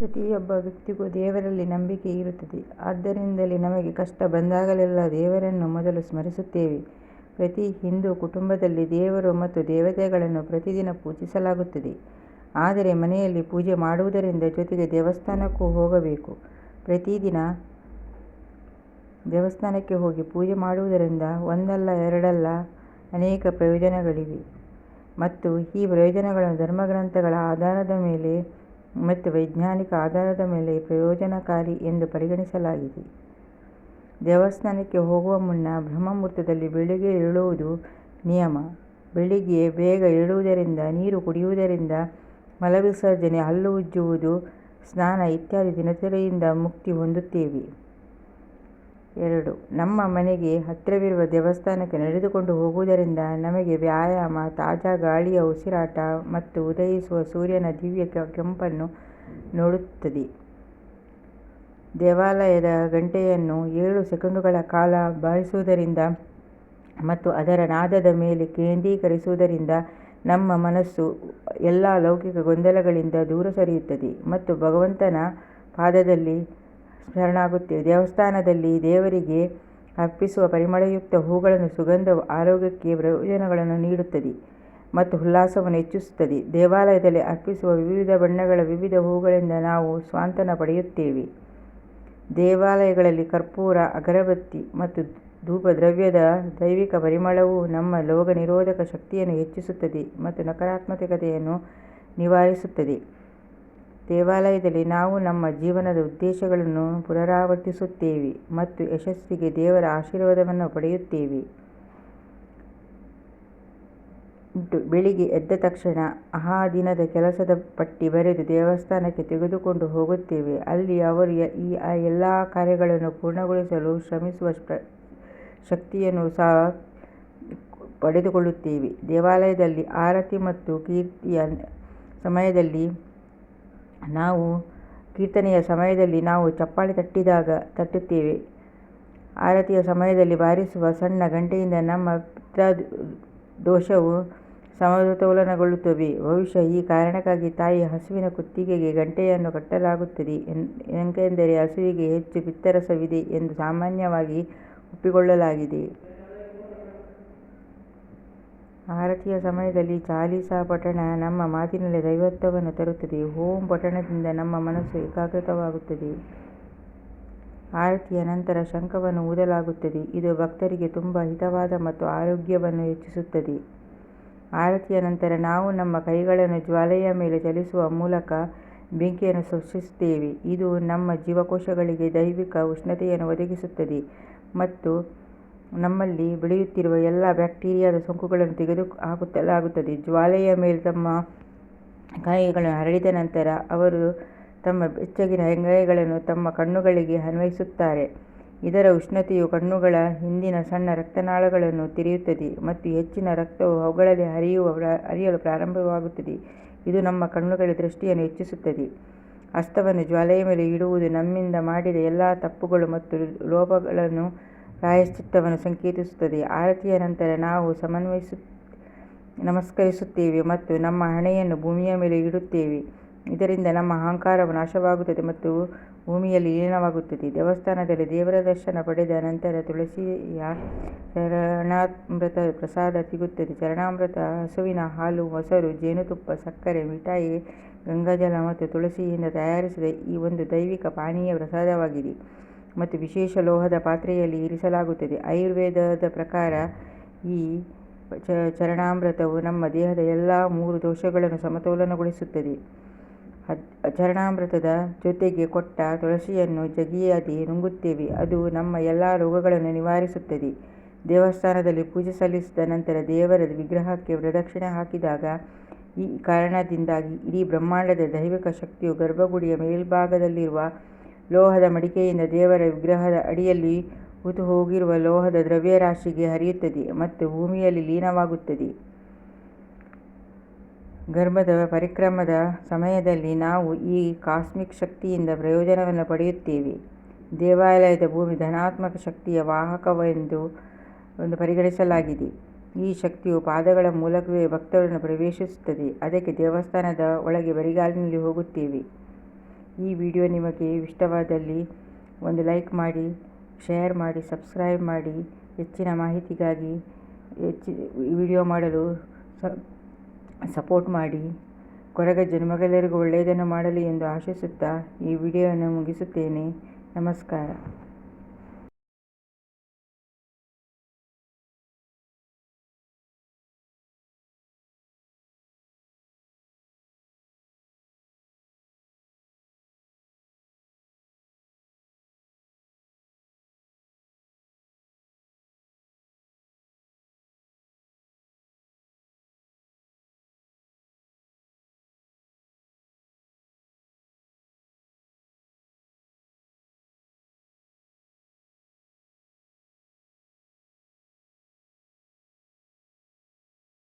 ಪ್ರತಿಯೊಬ್ಬ ವ್ಯಕ್ತಿಗೂ ದೇವರಲ್ಲಿ ನಂಬಿಕೆ ಇರುತ್ತದೆ. ಆದ್ದರಿಂದಲೇ ನಮಗೆ ಕಷ್ಟ ಬಂದಾಗಲೆಲ್ಲ ದೇವರನ್ನು ಮೊದಲು ಸ್ಮರಿಸುತ್ತೇವೆ. ಪ್ರತಿ ಹಿಂದೂ ಕುಟುಂಬದಲ್ಲಿ ದೇವರು ಮತ್ತು ದೇವತೆಗಳನ್ನು ಪ್ರತಿದಿನ ಪೂಜಿಸಲಾಗುತ್ತದೆ. ಆದರೆ ಮನೆಯಲ್ಲಿ ಪೂಜೆ ಮಾಡುವುದರಿಂದ ಜೊತೆಗೆ ದೇವಸ್ಥಾನಕ್ಕೂ ಹೋಗಬೇಕು. ಪ್ರತಿದಿನ ದೇವಸ್ಥಾನಕ್ಕೆ ಹೋಗಿ ಪೂಜೆ ಮಾಡುವುದರಿಂದ ಒಂದಲ್ಲ, ಎರಡಲ್ಲ ಅನೇಕ ಪ್ರಯೋಜನಗಳಿವೆ ಮತ್ತು ಈ ಪ್ರಯೋಜನಗಳನ್ನು ಧರ್ಮಗ್ರಂಥಗಳ ಆಧಾರದ ಮೇಲೆ ಮತ್ತು ವೈಜ್ಞಾನಿಕ ಆಧಾರದ ಮೇಲೆ ಪ್ರಯೋಜನಕಾರಿ ಎಂದು ಪರಿಗಣಿಸಲಾಗಿದೆ. ದೇವಸ್ಥಾನಕ್ಕೆ ಹೋಗುವ ಮುನ್ನ ಬ್ರಹ್ಮಮುಹೂರ್ತದಲ್ಲಿ ಬೆಳಿಗ್ಗೆ ಏಳುವುದು ನಿಯಮ. ಬೆಳಿಗ್ಗೆ ಬೇಗ ಏಳುವುದರಿಂದ, ನೀರು ಕುಡಿಯುವುದರಿಂದ, ಮಲವಿಸರ್ಜನೆ, ಹಲ್ಲು ಉಜ್ಜುವುದು, ಸ್ನಾನ ಇತ್ಯಾದಿ ದಿನಚರಿಯಿಂದ ಮುಕ್ತಿ ಹೊಂದುತ್ತೇವೆ. ಎರಡು. ನಮ್ಮ ಮನೆಗೆ ಹತ್ತಿರವಿರುವ ದೇವಸ್ಥಾನಕ್ಕೆ ನಡೆದುಕೊಂಡು ಹೋಗುವುದರಿಂದ ನಮಗೆ ವ್ಯಾಯಾಮ, ತಾಜಾ ಗಾಳಿಯ ಉಸಿರಾಟ ಮತ್ತು ಉದಯಿಸುವ ಸೂರ್ಯನ ದಿವ್ಯ ಕೆಂಪನ್ನು ನೋಡುತ್ತದೆ. ದೇವಾಲಯದ ಗಂಟೆಯನ್ನು ಏಳು ಸೆಕೆಂಡುಗಳ ಕಾಲ ಬಾಯಿಸುವುದರಿಂದ ಮತ್ತು ಅದರ ನಾದದ ಮೇಲೆ ಕೇಂದ್ರೀಕರಿಸುವುದರಿಂದ ನಮ್ಮ ಮನಸ್ಸು ಎಲ್ಲಾ ಲೌಕಿಕ ಗೊಂದಲಗಳಿಂದ ದೂರ ಸರಿಯುತ್ತದೆ ಮತ್ತು ಭಗವಂತನ ಪಾದದಲ್ಲಿ ಶರಣಾಗುತ್ತೇವೆ. ದೇವಸ್ಥಾನದಲ್ಲಿ ದೇವರಿಗೆ ಅರ್ಪಿಸುವ ಪರಿಮಳಯುಕ್ತ ಹೂಗಳನ್ನು ಸುಗಂಧವು ಆರೋಗ್ಯಕ್ಕೆ ಪ್ರಯೋಜನಗಳನ್ನು ನೀಡುತ್ತದೆ ಮತ್ತು ಉಲ್ಲಾಸವನ್ನು ಹೆಚ್ಚಿಸುತ್ತದೆ. ದೇವಾಲಯದಲ್ಲಿ ಅರ್ಪಿಸುವ ವಿವಿಧ ಬಣ್ಣಗಳ ವಿವಿಧ ಹೂಗಳಿಂದ ನಾವು ಸ್ವಾಂತನ ಪಡೆಯುತ್ತೇವೆ. ದೇವಾಲಯಗಳಲ್ಲಿ ಕರ್ಪೂರ, ಅಗರಬತ್ತಿ ಮತ್ತು ಧೂಪದ್ರವ್ಯದ ದೈವಿಕ ಪರಿಮಳವು ನಮ್ಮ ರೋಗನಿರೋಧಕ ಶಕ್ತಿಯನ್ನು ಹೆಚ್ಚಿಸುತ್ತದೆ ಮತ್ತು ನಕಾರಾತ್ಮಕತೆಯನ್ನು ನಿವಾರಿಸುತ್ತದೆ. ದೇವಾಲಯದಲ್ಲಿ ನಾವು ನಮ್ಮ ಜೀವನದ ಉದ್ದೇಶಗಳನ್ನು ಪುನರಾವರ್ತಿಸುತ್ತೇವೆ ಮತ್ತು ಯಶಸ್ಸಿಗೆ ದೇವರ ಆಶೀರ್ವಾದವನ್ನು ಪಡೆಯುತ್ತೇವೆ. ಬೆಳಿಗ್ಗೆ ಎದ್ದ ತಕ್ಷಣ ಆ ದಿನದ ಕೆಲಸದ ಪಟ್ಟಿ ಬರೆದು ದೇವಸ್ಥಾನಕ್ಕೆ ತೆಗೆದುಕೊಂಡು ಹೋಗುತ್ತೇವೆ. ಅಲ್ಲಿ ಅವರು ಈ ಎಲ್ಲ ಕಾರ್ಯಗಳನ್ನು ಪೂರ್ಣಗೊಳಿಸಲು ಶ್ರಮಿಸುವ ಶಕ್ತಿಯನ್ನು ಸಹ ಪಡೆದುಕೊಳ್ಳುತ್ತೇವೆ. ದೇವಾಲಯದಲ್ಲಿ ಆರತಿ ಮತ್ತು ಕೀರ್ತನೆಯ ಸಮಯದಲ್ಲಿ ನಾವು ಚಪ್ಪಾಳೆ ತಟ್ಟಿದಾಗ ತಟ್ಟುತ್ತೇವೆ. ಆರತಿಯ ಸಮಯದಲ್ಲಿ ಬಾರಿಸುವ ಸಣ್ಣ ಗಂಟೆಯಿಂದ ನಮ್ಮ ಪಿತೃದೋಷವು ಸಮತೋಲನಗೊಳ್ಳುತ್ತವೆ ಬಹುಶಃ ಈ ಕಾರಣಕ್ಕಾಗಿ ತಾಯಿ ಹಸುವಿನ ಕುತ್ತಿಗೆಗೆ ಗಂಟೆಯನ್ನು ಕಟ್ಟಲಾಗುತ್ತದೆ ಏಕೆಂದರೆ ಹಸುವಿಗೆ ಹೆಚ್ಚು ಪಿತ್ತರಸವಿದೆ ಎಂದು ಸಾಮಾನ್ಯವಾಗಿ ಒಪ್ಪಿಕೊಳ್ಳಲಾಗಿದೆ. ಆರತಿಯ ಸಮಯದಲ್ಲಿ ಚಾಲೀಸಾ ಪಠಣ ನಮ್ಮ ಮಾತಿನಲ್ಲಿ ದೈವತ್ವವನ್ನು ತರುತ್ತದೆ. ಓಂ ಪಠಣದಿಂದ ನಮ್ಮ ಮನಸ್ಸು ಏಕಾಗ್ರತವಾಗುತ್ತದೆ ಆರತಿಯ ನಂತರ ಶಂಖವನ್ನು ಊದಲಾಗುತ್ತದೆ. ಇದು ಭಕ್ತರಿಗೆ ತುಂಬ ಹಿತವಾದ ಮತ್ತು ಆರೋಗ್ಯವನ್ನು ಹೆಚ್ಚಿಸುತ್ತದೆ. ಆರತಿಯ ನಂತರ ನಾವು ನಮ್ಮ ಕೈಗಳನ್ನು ಜ್ವಾಲೆಯ ಮೇಲೆ ಚಲಿಸುವ ಮೂಲಕ ಬೆಂಕಿಯನ್ನು ಸೃಷ್ಟಿಸುತ್ತೇವೆ. ಇದು ನಮ್ಮ ಜೀವಕೋಶಗಳಿಗೆ ದೈವಿಕ ಉಷ್ಣತೆಯನ್ನು ಒದಗಿಸುತ್ತದೆ ಮತ್ತು ನಮ್ಮಲ್ಲಿ ಬೆಳೆಯುತ್ತಿರುವ ಎಲ್ಲ ಬ್ಯಾಕ್ಟೀರಿಯಾದ ಸೋಂಕುಗಳನ್ನು ತೆಗೆದು ಹಾಕುತ್ತಲಾಗುತ್ತದೆ ಜ್ವಾಲೆಯ ಮೇಲೆ ತಮ್ಮ ಗಾಯಗಳನ್ನು ಹರಡಿದ ನಂತರ ಅವರು ತಮ್ಮ ಬೆಚ್ಚಗಿನ ಹೆಂಗಾಯಿಗಳನ್ನು ತಮ್ಮ ಕಣ್ಣುಗಳಿಗೆ ಅನ್ವಯಿಸುತ್ತಾರೆ. ಇದರ ಉಷ್ಣತೆಯು ಕಣ್ಣುಗಳ ಹಿಂದಿನ ಸಣ್ಣ ರಕ್ತನಾಳಗಳನ್ನು ತೆರೆಯುತ್ತದೆ ಮತ್ತು ಹೆಚ್ಚಿನ ರಕ್ತವು ಅವುಗಳಲ್ಲಿ ಹರಿಯುವ ಹರಿಯಲು ಪ್ರಾರಂಭವಾಗುತ್ತದೆ ಇದು ನಮ್ಮ ಕಣ್ಣುಗಳ ದೃಷ್ಟಿಯನ್ನು ಹೆಚ್ಚಿಸುತ್ತದೆ. ಅಸ್ತವನ್ನು ಜ್ವಾಲೆಯ ಮೇಲೆ ಇಡುವುದು ನಮ್ಮಿಂದ ಮಾಡಿದ ಎಲ್ಲ ತಪ್ಪುಗಳು ಮತ್ತು ಲೋಪಗಳ ಪ್ರಾಯಶ್ಚಿತ್ತವನ್ನು ಸಂಕೇತಿಸುತ್ತದೆ. ಆರತಿಯ ನಂತರ ನಾವು ಸಮನ್ವಯಿಸು ನಮಸ್ಕರಿಸುತ್ತೇವೆ ಮತ್ತು ನಮ್ಮ ಹಣೆಯನ್ನು ಭೂಮಿಯ ಮೇಲೆ ಇಡುತ್ತೇವೆ. ಇದರಿಂದ ನಮ್ಮ ಅಹಂಕಾರವು ನಾಶವಾಗುತ್ತದೆ ಮತ್ತು ಭೂಮಿಯಲ್ಲಿ ಲೀನವಾಗುತ್ತದೆ. ದೇವಸ್ಥಾನದಲ್ಲಿ ದೇವರ ದರ್ಶನ ಪಡೆದ ನಂತರ ತುಳಸಿಯ ಚರಣಾಮೃತ ಪ್ರಸಾದ ಸಿಗುತ್ತದೆ. ಚರಣಾಮೃತ ಹಸುವಿನ ಹಾಲು, ಮೊಸರು, ಜೇನುತುಪ್ಪ, ಸಕ್ಕರೆ, ಮಿಠಾಯಿ, ಗಂಗಾಜಲ ಮತ್ತು ತುಳಸಿಯಿಂದ ತಯಾರಿಸಿದ ಈ ಒಂದು ದೈವಿಕ ಪಾನೀಯ ಪ್ರಸಾದವಾಗಿದೆ ಮತ್ತು ವಿಶೇಷ ಲೋಹದ ಪಾತ್ರೆಯಲ್ಲಿ ಇರಿಸಲಾಗುತ್ತದೆ. ಆಯುರ್ವೇದದ ಪ್ರಕಾರ ಈ ಚರಣಾಮೃತವು ನಮ್ಮ ದೇಹದ ಎಲ್ಲ ಮೂರು ದೋಷಗಳನ್ನು ಸಮತೋಲನಗೊಳಿಸುತ್ತದೆ. ಚರಣಾಮೃತದ ಜೊತೆಗೆ ಕೊಟ್ಟ ತುಳಸಿಯನ್ನು ಜಗಿಯಾದಿ ನುಂಗುತ್ತೇವೆ ಅದು ನಮ್ಮ ಎಲ್ಲ ರೋಗಗಳನ್ನು ನಿವಾರಿಸುತ್ತದೆ. ದೇವಸ್ಥಾನದಲ್ಲಿ ಪೂಜೆ ಸಲ್ಲಿಸಿದ ನಂತರ ದೇವರ ವಿಗ್ರಹಕ್ಕೆ ಪ್ರದಕ್ಷಿಣೆ ಹಾಕಿದಾಗ ಈ ಕಾರಣದಿಂದಾಗಿ ಇಡೀ ಬ್ರಹ್ಮಾಂಡದ ದೈವಿಕ ಶಕ್ತಿಯು ಗರ್ಭಗುಡಿಯ ಮೇಲ್ಭಾಗದಲ್ಲಿರುವ ಲೋಹದ ಮಡಿಕೆಯಿಂದ ದೇವರ ವಿಗ್ರಹದ ಅಡಿಯಲ್ಲಿ ಹೂತುಹೋಗಿರುವ ಲೋಹದ ದ್ರವ್ಯರಾಶಿಗೆ ಹರಿಯುತ್ತದೆ ಮತ್ತು ಭೂಮಿಯಲ್ಲಿ ಲೀನವಾಗುತ್ತದೆ. ಗರ್ಭದ ಪರಿಕ್ರಮದ ಸಮಯದಲ್ಲಿ ನಾವು ಈ ಕಾಸ್ಮಿಕ್ ಶಕ್ತಿಯಿಂದ ಪ್ರಯೋಜನವನ್ನು ಪಡೆಯುತ್ತೇವೆ. ದೇವಾಲಯದ ಭೂಮಿ ಧನಾತ್ಮಕ ಶಕ್ತಿಯ ವಾಹಕವೆಂದು ಒಂದು ಪರಿಗಣಿಸಲಾಗಿದೆ. ಈ ಶಕ್ತಿಯು ಪಾದಗಳ ಮೂಲಕವೇ ಭಕ್ತರನ್ನು ಪ್ರವೇಶಿಸುತ್ತದೆ. ಅದಕ್ಕೆ ದೇವಸ್ಥಾನದ ಒಳಗೆ ಬರಿಗಾಲಿನಲ್ಲಿ ಹೋಗುತ್ತೇವೆ. ಈ ವಿಡಿಯೋ ನಿಮಗೆ ಇಷ್ಟವಾದಲ್ಲಿ ಒಂದು ಲೈಕ್ ಮಾಡಿ, ಶೇರ್ ಮಾಡಿ, ಸಬ್ಸ್ಕ್ರೈಬ್ ಮಾಡಿ, ಹೆಚ್ಚಿನ ಮಾಹಿತಿಗಾಗಿ ಹೆಚ್ಚಿ ವಿಡಿಯೋ ಮಾಡಲು ಸಪೋರ್ಟ್ ಮಾಡಿ. ಕೊರಗ ಜನ್ಮಗಳೆಲ್ಲರಿಗೂ ಒಳ್ಳೆಯದನ್ನು ಮಾಡಲಿ ಎಂದು ಆಶಿಸುತ್ತಾ ಈ ವಿಡಿಯೋವನ್ನು ಮುಗಿಸುತ್ತೇನೆ. ನಮಸ್ಕಾರ.